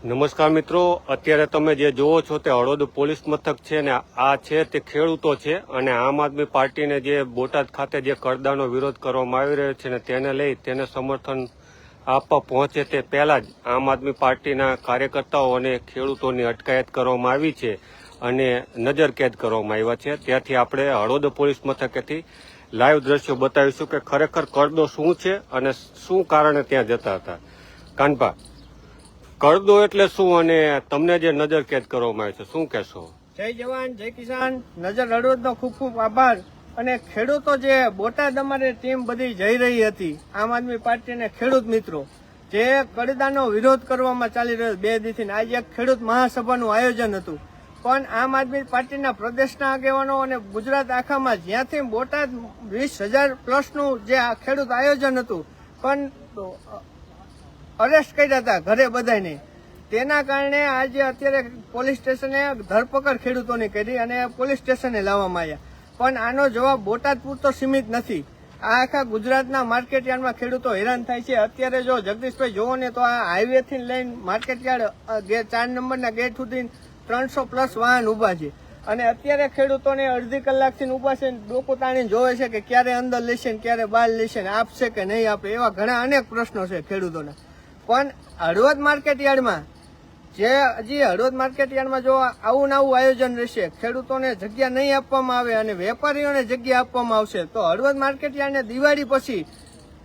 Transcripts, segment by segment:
નમસ્કાર મિત્રો, અત્યારે તમે જે જોવો છો તે હળવદ પોલીસ મથક છે ને આ છે તે ખેડૂતો છે અને આમ આદમી પાર્ટીને જે બોટાદ ખાતે જે કરદાનો વિરોધ કરવામાં આવી રહ્યો છે ને તેને લઈ તેને સમર્થન આપવા પહોંચે તે પહેલા જ આમ આદમી પાર્ટીના કાર્યકર્તાઓ અને ખેડૂતોની અટકાયત કરવામાં આવી છે અને નજરકેદ કરવામાં આવ્યા છે. ત્યાંથી આપણે હળવદ પોલીસ મથકેથી લાઈવ દ્રશ્યો બતાવીશું કે ખરેખર કરદો શું છે અને શું કારણે ત્યાં જતા હતા. કાનભા. કરદો એટલે શું અને તમને જે નજર કેદ કરવામાં આવે છે, શું કહેશો? જય જવાન, જય કિસાન. નજર હળવદનો ખૂબ ખૂબ આભાર. અને ખેડૂતો જે બોટાદ અમારી ટીમ બધી જઈ રહી હતી, આમ આદમી પાર્ટી અને ખેડૂત મિત્રો, જે કડદાનો વિરોધ કરવામાં ચાલી રહ્યો બે દિવસથી આજે એક ખેડૂત મહાસભાનું આયોજન હતું. પણ આમ આદમી પાર્ટીના પ્રદેશના આગેવાનો અને ગુજરાત આખામાં જ્યાંથી બોટાદ વીસ હજાર પ્લસનું જે ખેડૂત આયોજન હતું, પણ અરેસ્ટ કર્યા હતા ઘરે બધાને તેના કારણે આજે અત્યારે પોલીસ સ્ટેશને ધરપકડ ખેડૂતોની કરી અને પોલીસ સ્ટેશને લાવવામાં આવ્યા. પણ આનો જવાબ બોટાદ પૂરતો સીમિત નથી. આ આખા ગુજરાતના માર્કેટયાર્ડમાં ખેડૂતો હેરાન થાય છે. અત્યારે જો જગદીશભાઈ જોવો ને તો આ હાઈવેથી લઈને માર્કેટયાર્ડ ચાર નંબરના ગેટ સુધી ત્રણસો પ્લસ વાહન ઊભા છે. અને અત્યારે ખેડૂતોને અડધી કલાકથી ઊભા છે ડોકો તાણીને જોવે છે કે ક્યારે અંદર લેશે ને ક્યારે બહાર લેશે ને આપશે કે નહીં આપે એવા ઘણા અનેક પ્રશ્નો છે ખેડૂતોના. પણ હળવદ માર્કેટ યાર્ડમાં, જે હજી હળવદ માર્કેટ યાર્ડમાં જો આવું આવું આયોજન રહેશે, ખેડૂતોને જગ્યા નહીં આપવામાં આવે અને વેપારીઓને જગ્યા આપવામાં આવશે, તો હળવદ માર્કેટ યાર્ડને દિવાળી પછી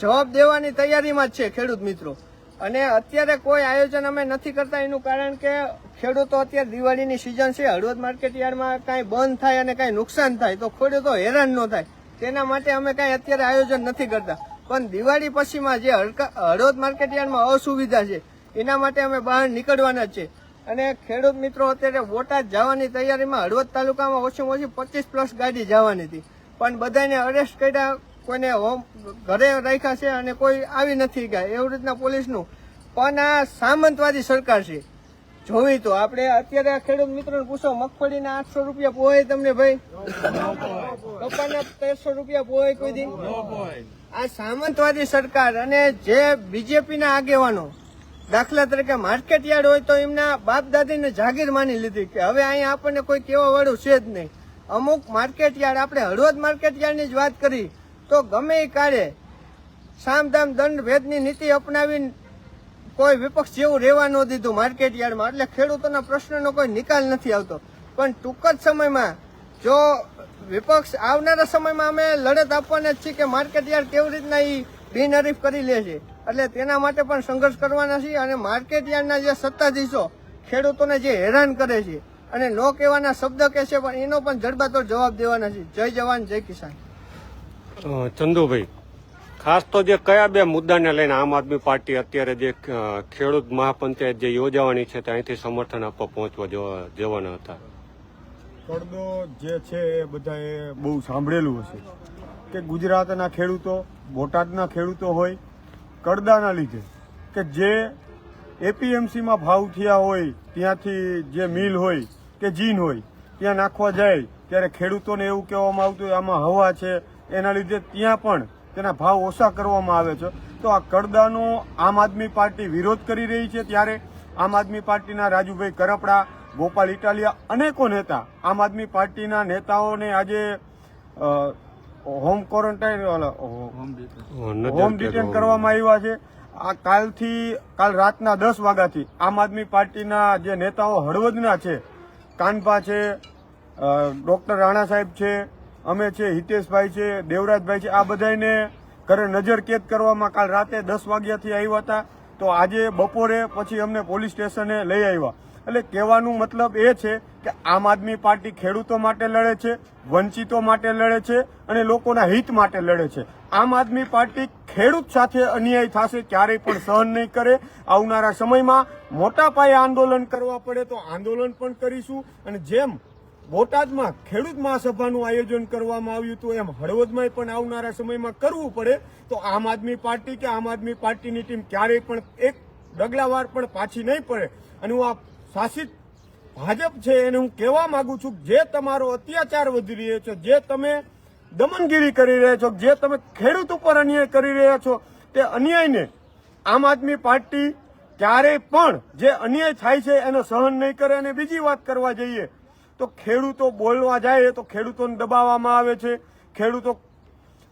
જવાબ દેવાની તૈયારીમાં જ છે ખેડૂત મિત્રો. અને અત્યારે કોઈ આયોજન અમે નથી કરતા, એનું કારણ કે ખેડૂતો અત્યારે દિવાળીની સિઝન છે, હળવદ માર્કેટ યાર્ડમાં કાંઈ બંધ થાય અને કાંઈ નુકસાન થાય, તો ખેડૂતો હેરાન ન થાય. તેના માટે અમે કાંઈ અત્યારે આયોજન નથી કરતા. પણ દિવાળી પછીમાં જે હડકા- હળવદ માર્કેટ યાર્ડમાં અસુવિધા છે એના માટે અમે બહાર નીકળવાના જ છે. અને ખેડૂત મિત્રો અત્યારે બોટાદ જવાની તૈયારીમાં હળવદ તાલુકામાં ઓછામાં ઓછી પચીસ પ્લસ ગાડી જવાની હતી. પણ બધાને અરેસ્ટ કર્યા કોઈને હોમ ઘરે રાખ્યા છે અને કોઈ આવી નથી ગયા. એવી રીતના પોલીસનું પણ આ સામંતવાદી સરકાર છે. જોવી તો આપણે અત્યારે આ ખેડૂત મિત્રોને પૂછો મગફળીના આઠસો રૂપિયા પોવાય તમને ભાઈ? કપાના તેરસો રૂપિયા પોવાય કોઈ દી? આ સામંતવાદી સરકાર અને જે બીજેપીના આગેવાનો દાખલા તરીકે માર્કેટ યાર્ડ હોય તો એમના બાપ દાદીને જાગીર માની લીધી કે હવે અહીંયા આપણને કોઈ કેવા વાળું છે જ નહીં. અમુક માર્કેટ યાર્ડ, આપણે હળવદ માર્કેટ યાર્ડની જ વાત કરી, તો ગમે એ કાળે સામધામ દંડ ભેદની નીતિ અપનાવીને કોઈ વિપક્ષ જેવું રહેવા ન દીધું માર્કેટ યાર્ડમાં. એટલે ખેડૂતોના પ્રશ્નનો કોઈ નિકાલ નથી આવતો. પણ ટૂંક જ સમયમાં જો વિપક્ષ આવનારા સમયમાં અમે લડત આપવાના જ છીએ કે માર્કેટ યાર્ડ કેવી રીતના એ બિનહરીફ કરી લે છે. એટલે તેના માટે પણ સંઘર્ષ કરવાના છીએ અને માર્કેટ યાર્ડના જે સત્તાધીશો ખેડૂતોને જે હેરાન કરે છે અને નો કહેવાના શબ્દ કહે છે, પણ એનો પણ જડબાતોડ જવાબ દેવાના છે. જય જવાન, જય કિસાન. ચંદુભાઈ, ખાસ તો જે કયા બે મુદ્દાને લઈને આમ આદમી પાર્ટી અત્યારે જે ખેડૂત મહાપંચાયત જે યોજાવાની છે તે અહીંથી સમર્થન આપવા પહોંચવા જવા- જવાના હતા? પડદો જે છે એ બધાએ બહુ સાંભળેલું હશે. કે ગુજરાતના ખેડૂતો, બોટાદના ખેડૂતો હોય કડદાના લીધે, કે જે એપીએમસીમાં ભાવ થયા હોય, ત્યાંથી જે મિલ હોય, કે જીન હોય, ત્યાં નાખવા જાય, ત્યારે ખેડૂતોને એવું કહેવામાં આવતું આમાં હવા છે, એના લીધે ત્યાં પણ તેના ભાવ ઓછા કરવામાં આવે છે. તો આ કડદાનો આમ આદમી પાર્ટી વિરોધ કરી રહી છે ત્યારે આમ આદમી પાર્ટીના રાજુભાઈ કરપડા ગોપાલ ઇટાલિયા અનેકો નેતા આમ આદમી પાર્ટીના નેતાઓને આજે હોમ ક્વોરન્ટાઇન હોમ ડિટેન. કરવામાં આવ્યા છે. આ કાલથી કાલ રાતના દસ વાગ્યાથી આમ આદમી પાર્ટીના જે નેતાઓ હળવદના છે કાનપા છે ડોક્ટર રાણા સાહેબ છે અમે છે હિતેશભાઈ છે દેવરાજભાઈ છે આ બધાને ઘરે નજર કેદ કરવામાં કાલ રાતે દસ વાગ્યાથી આવ્યા હતા. તો આજે બપોરે પછી અમને પોલીસ સ્ટેશને લઈ આવ્યા. એટલે કહેવાનું મતલબ એ છે કે આમ આદમી પાર્ટી ખેડૂતો માટે લડે છે, વંચિતો માટે લડે છે અને લોકોના હિત માટે લડે છે. આમ આદમી પાર્ટી ખેડૂત સાથે અન્યાય થશે ક્યારેય પણ સહન નહીં કરે. આવનારા સમયમાં મોટા પાયે આંદોલન કરવા પડે તો આંદોલન પણ કરીશું. અને જેમ બોટાદમાં ખેડૂત મહાસભાનું આયોજન કરવામાં આવ્યું હતું, એમ હળવદમાં પણ આવનારા સમયમાં કરવું પડે. તો આમ આદમી પાર્ટી કે આમ આદમી પાર્ટીની ટીમ ક્યારેય પણ એક ડગલાવાર પણ પાછી નહીં પડે. અને હું આ શાસિત ભાજપ છે એને હું કહેવા માંગુ છું જે તમારો અત્યાચાર વધી રહ્યો છે, જે તમે દમનગીરી કરી રહ્યા છો, જે તમે ખેડૂત ઉપર અન્યાય કરી રહ્યા છો, તે અન્યાયને આમ આદમી પાર્ટી ક્યારેય પણ જે અન્યાય થાય છે એનો સહન નહીં કરે. અને બીજી વાત કરવા જઈએ તો ખેડૂતો બોલવા જાય તો ખેડૂતોને દબાવવામાં આવે છે. ખેડૂતો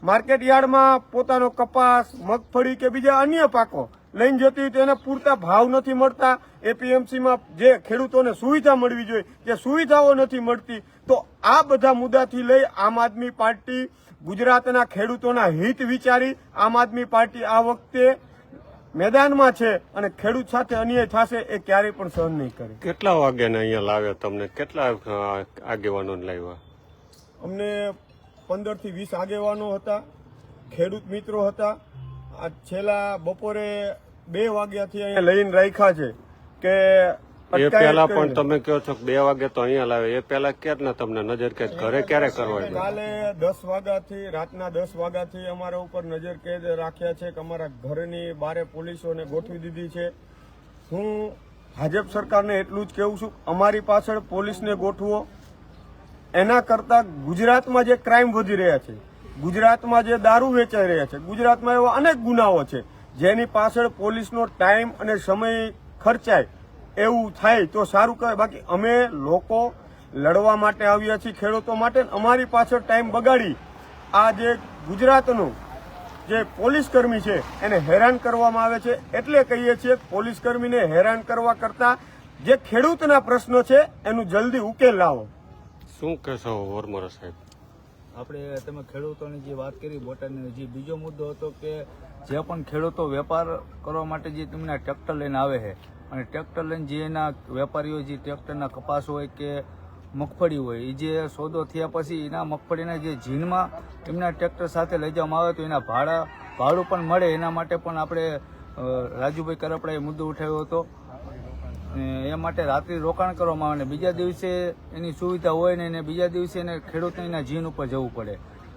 માર્કેટ યાર્ડમાં પોતાનો કપાસ, મગફળી કે બીજા અન્ય પાકો લઈને જતી હોય તો એના પૂરતા ભાવ નથી મળતા. એપીએમસીમાં જે ખેડૂતોને સુવિધા મળવી જોઈએ જે સુવિધાઓ નથી મળતી તો આ બધા મુદ્દાથી લઈ આમ આદમી પાર્ટી ગુજરાતના ખેડૂતોના હિત વિચારી આમ આદમી પાર્ટી આ વખતે મેદાનમાં છે અને ખેડૂત સાથે અન્યાય થશે એ ક્યારેય પણ સહન નહીં કરે. કેટલા વાગ્યાને અહીંયા લાવ્યા તમને? કેટલા આગેવાનો લાવ્યા? અમને પંદરથી વીસ આગેવાનો હતા ખેડૂત મિત્રો હતા આ છેલ્લા બપોરે બે વાગ્યાથી અહીંયા લઈને રાખ્યા છે કે એ પહેલા પણ તમે કહો છો બે વાગે તો અહીંયા લાવે. એ પહેલા ક્યારના તમને નજર કેદ ઘરે ક્યારે કરવા કાલે દસ વાગ્યાથી રાતના દસ વાગ્યાથી અમારા ઉપર નજર કેદ રાખ્યા છે કે અમારા ઘરની બારે પોલીસોને ગોઠવી દીધી છે. હું ભાજપ સરકારને એટલું જ કહેવું છું અમારી પાછળ પોલીસને ગોઠવો. એના કરતા ગુજરાતમાં જે ક્રાઇમ વધી રહ્યા છે ગુજરાતમાં જે દારૂ વેચાઈ રહ્યા છે, ગુજરાતમાં એવા અનેક ગુનાઓ છે, જેની પાછળ પોલીસનો ટાઈમ અને સમય ખર્ચાય એવું થાય તો સારું કહેવાય. બાકી અમે લોકો લડવા માટે આવ્યા છીએ ખેડૂતો માટે અમારી પાછળ ટાઈમ બગાડી આ જે ગુજરાતનું જે પોલીસ કર્મી છે, એને હેરાન કરવામાં આવે છે. એટલે કહીએ છીએ પોલીસ કર્મીને હેરાન કરવા કરતા જે ખેડૂતના પ્રશ્નો છે, એનું જલ્દી ઉકેલ લાવો. શું કહેશો, વરમોરા સાહેબ? આપણે તમે ખેડૂતોની જે વાત કરી, બોટાદની, જે બીજો મુદ્દો હતો કે જે પણ ખેડૂતો વેપાર કરવા માટે જે તેમના ટ્રેક્ટર લઈને આવે છે, અને ટ્રેક્ટર લઈને જે એના વેપારીઓ, જે ટ્રેક્ટરના કપાસ હોય કે મગફળી હોય એ જે સોદો થયા પછી એના મગફળીના જે જીનમાં એમના ટ્રેક્ટર સાથે લઈ જવામાં આવે તો એના ભાડા, ભાડું પણ મળે. એના માટે પણ આપણે રાજુભાઈ કરપડાએ મુદ્દો ઉઠાવ્યો હતો. એ માટે રાત્રિ રોકાણ કરવામાં આવે ને બીજા દિવસે એની સુવિધા હોય ને એને બીજા દિવસે એને ખેડૂતને એના જીન ઉપર જવું પડે.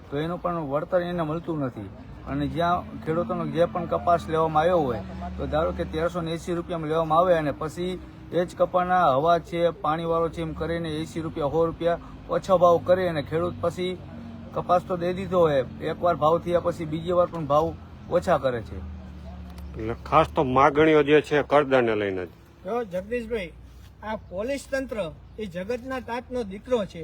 તો એનું પણ વળતર એને મળતું નથી. અને જ્યાં ખેડૂતોનો જે પણ કપાસ લેવામાં આવ્યો હોય, તો ધારો કે તેરસો ને એંસી રૂપિયામાં લેવામાં આવે અને પછી એ જ કપાના હવા છે, પાણીવાળો છે એમ કરીને એંસી રૂપિયા, સો રૂપિયા ઓછો ભાવ કરે અને ખેડૂત પછી કપાસ તો દઈ દીધો હોય, એકવાર ભાવ થયા પછી બીજી વાર પણ ભાવ ઓછા કરે છે. એટલે ખાસ તો માગણીઓ જે છે કરદાને લઈને જ જગદીશભાઈ, આ પોલીસ તંત્ર એ જગતના તાતનો દીકરો છે.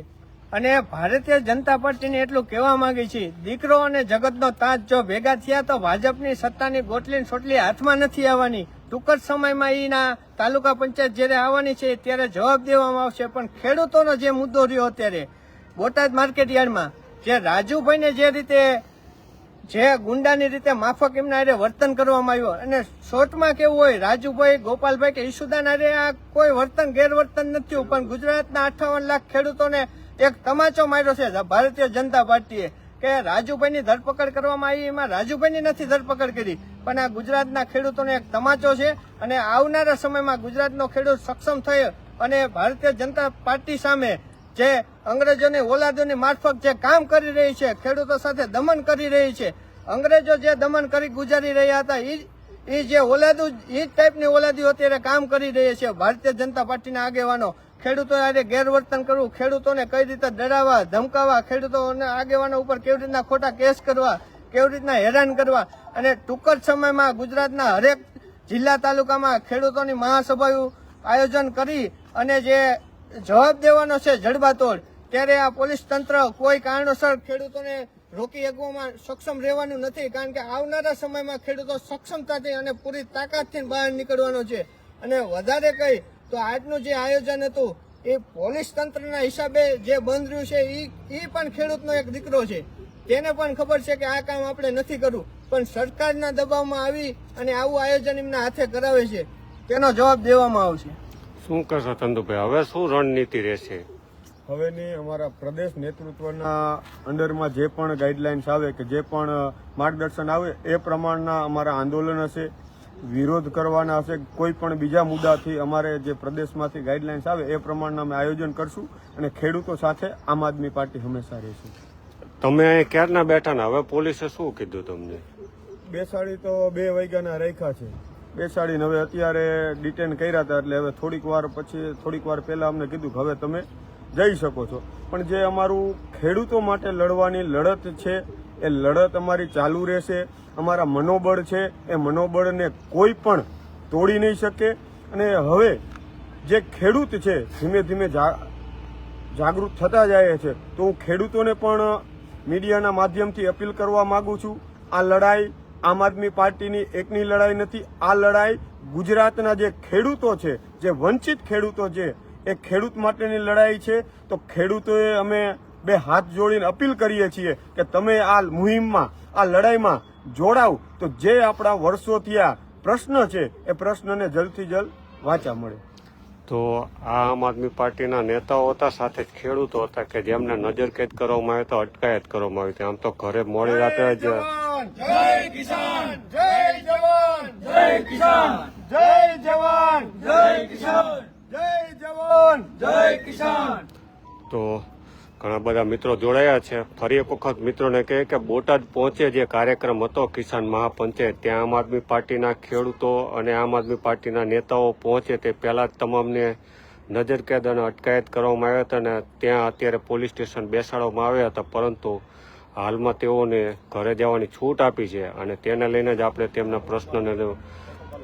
અને ભારતીય જનતા પાર્ટીને એટલું કહેવા માંગે છે, દીકરો અને જગતનો તાત જો ભેગા થયા તો ભાજપની સત્તાની ગોટલી સોટલી હાથમાં નથી આવવાની. ટૂંક જ સમયમાં એના તાલુકા પંચાયત જ્યારે આવવાની છે ત્યારે જવાબ દેવામાં આવશે, પણ ખેડૂતોનો જે મુદ્દો રહ્યો અત્યારે બોટાદ માર્કેટ યાર્ડમાં જે રાજુભાઈને જે રીતે જે ગુંડાની રીતે માફક એમના હારે વર્તન કરવામાં આવ્યું. અને શોર્ટમાં કેવું હોય, રાજુભાઈ, ગોપાલભાઈ કે ઈશુદાન આરે આ કોઈ વર્તન, ગેરવર્તન નથી પણ ગુજરાતના અઠાવન લાખ ખેડૂતોને એક તમાચો માર્યો છે ભારતીય જનતા પાર્ટીએ, કે રાજુભાઈની ધરપકડ કરવામાં આવી. એમાં રાજુભાઈની નથી ધરપકડ કરી, પણ આ ગુજરાતના ખેડૂતોને એક તમાચો છે. અને આવનારા સમયમાં ગુજરાતનો ખેડૂત સક્ષમ થયો અને ભારતીય જનતા પાર્ટી સામે જે અંગ્રેજોની ઓલાદોની મારફત જે કામ કરી રહી છે, ખેડૂતો સાથે દમન કરી રહી છે, અંગ્રેજો જે દમન કરી ગુજારી રહ્યા હતા એ એ જે ઓલાદુ એ જ ટાઈપની ઓલાદીઓ અત્યારે કામ કરી રહી છે. ભારતીય જનતા પાર્ટીના આગેવાનો ખેડૂતો આજે ગેરવર્તન કરવું, ખેડૂતોને કઈ રીતે ડરાવવા, ધમકાવવા, ખેડૂતોને આગેવાનો ઉપર કેવી રીતના ખોટા કેસ કરવા, કેવી રીતના હેરાન કરવા અને ટૂંક જ સમયમાં ગુજરાતના હરેક જિલ્લા તાલુકામાં ખેડૂતોની મહાસભાનું આયોજન કરી અને જે જવાબ દેવાનો છે જડબાતોડ. ત્યારે આ પોલીસ તંત્ર કોઈ કારણોસર ખેડૂતોને રોકી શકવામાં સક્ષમ રહેવાનું નથી, કારણ કે આવનારા સમયમાં ખેડૂતો સક્ષમતાથી અને પૂરી તાકાતથી બહાર નીકળવાનો છે. અને વધારે કહી, તો આજનું જે આયોજન હતું, એ પોલીસ તંત્રના હિસાબે જે બંધ રહ્યું છે એ એ પણ ખેડૂતનો એક દીકરો છે. તેને પણ ખબર છે કે આ કામ આપણે નથી કરવું, પણ સરકારના દબાવમાં આવી અને આવું આયોજન એમના હાથે કરાવે છે. તેનો જવાબ દેવામાં આવશે. શું કરશો ચંદુભાઈ હવે શું રણનીતિ રહેશે? હવેની અમારા પ્રદેશ નેતૃત્વના અંડરમાં જે પણ ગાઈડલાઇન્સ આવે કે જે પણ માર્ગદર્શન આવે એ પ્રમાણના અમારા આંદોલન હશે વિરોધ કરવાના હશે કોઈ પણ બીજા મુદ્દાથી અમારે જે પ્રદેશમાંથી ગાઈડલાઇન્સ આવે એ પ્રમાણના અમે આયોજન કરશું અને ખેડૂતો સાથે આમ આદમી પાર્ટી હંમેશા રહેશે. તમે ક્યારના બેઠા ને હવે પોલીસે શું કીધું તમને? બેસાડી તો બે વાગ્યાના રેખા છે. બેસાડીને હવે અત્યારે ડિટેન કર્યા હતા એટલે હવે થોડીક વાર પછી, થોડીક વાર પહેલાં અમને કીધું કે હવે તમે જઈ શકો છો. પણ જે અમારું ખેડૂતો માટે લડવાની લડત છે, એ લડત અમારી ચાલુ રહેશે, અમારા મનોબળ છે, એ મનોબળને કોઈ પણ તોડી નહીં શકે. અને હવે જે ખેડૂત છે, ધીમે ધીમે જાગૃત થતા જાય છે, તો હું ખેડૂતોને પણ મીડિયાના માધ્યમથી અપીલ કરવા માગું છું. આ લડાઈ આમ આદમી પાર્ટીની એકની લડાઈ નથી. આ લડાઈ ગુજરાતના જે ખેડૂતો છે જે વંચિત ખેડૂતો છે એ ખેડૂત માટેની લડાઈ છે. તો ખેડૂતોએ અમે બે હાથ જોડીને અપીલ કરીએ છીએ કે તમે આ મુહિમમાં આ લડાઈમાં જોડાવ. તો જે આપણા વર્ષોથી આ પ્રશ્ન છે એ પ્રશ્નને જલ્દથી જલ્દ વાંચા મળે. તો આ આમ આદમી પાર્ટીના નેતાઓ હતા સાથે જ ખેડૂતો હતા કે જેમને નજરકેદ કરવામાં આવ્યો તો અટકાયત કરવામાં આવી હતી. આમ તો ઘરે મોડી રાતે જ જય કિસાન. જય જવાન. જય કિસાન. જય જવાન. જય કિસાન. જય જવાન. જય કિસાન. તો ઘણા બધા મિત્રો જોડાયા છે. ફરી એક વખત મિત્રોને કહે કે બોટાદ પહોંચે જે કાર્યક્રમ હતો કિસાન મહાપંચે ત્યાં આમ આદમી પાર્ટીના ખેડૂતો અને આમ આદમી પાર્ટીના નેતાઓ પહોંચે તે પહેલાં જ તમામને નજરકેદ અને અટકાયત કરવામાં આવ્યા હતા અને ત્યાં અત્યારે પોલીસ સ્ટેશન બેસાડવામાં આવ્યા હતા. પરંતુ હાલમાં તેઓને ઘરે જવાની છૂટ આપી છે અને તેને લઈને જ આપણે તેમના પ્રશ્નને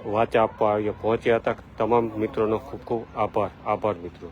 વાચા આપવા પહોંચ્યા હતા. તમામ મિત્રોનો ખૂબ ખૂબ આભાર. આભાર મિત્રો.